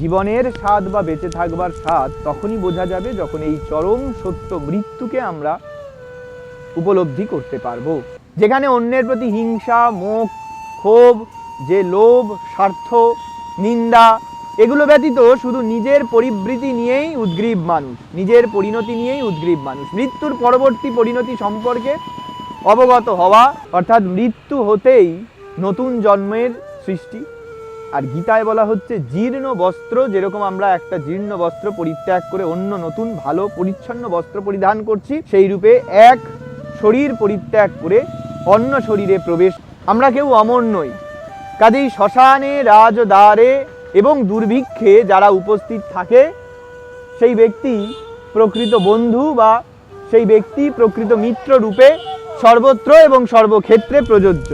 জীবনের স্বাদ বা বেঁচে থাকবার স্বাদ তখনই বোঝা যাবে যখন এই চরম সত্য মৃত্যুকে আমরা উপলব্ধি করতে পারব। যেখানে অন্যের প্রতি হিংসা মুখ ক্ষোভ, যে লোভ, স্বার্থ, নিন্দা, এগুলো ব্যতীত শুধু নিজের পরিবৃতি নিয়েই উদ্গ্রীব মানুষ, নিজের পরিণতি নিয়েই উদ্গ্রীব মানুষ। মৃত্যুর পরবর্তী পরিণতি সম্পর্কে অবগত হওয়া, অর্থাৎ মৃত্যু হতেই নতুন জন্মের সৃষ্টি আর গীতায় বলা হচ্ছে জীর্ণ বস্ত্র, যেরকম আমরা একটা জীর্ণ বস্ত্র পরিত্যাগ করে অন্য নতুন ভালো পরিচ্ছন্ন বস্ত্র পরিধান করছি, সেই রূপে এক শরীর পরিত্যাগ করে অন্য শরীরে প্রবেশ। আমরা কেউ অমর নই। কাজেই শ্মশানে, রাজদ্বারে এবং দুর্ভিক্ষে যারা উপস্থিত থাকে, সেই ব্যক্তি প্রকৃত বন্ধু বা সেই ব্যক্তি প্রকৃত মিত্র রূপে সর্বত্র এবং সর্বক্ষেত্রে প্রযোজ্য।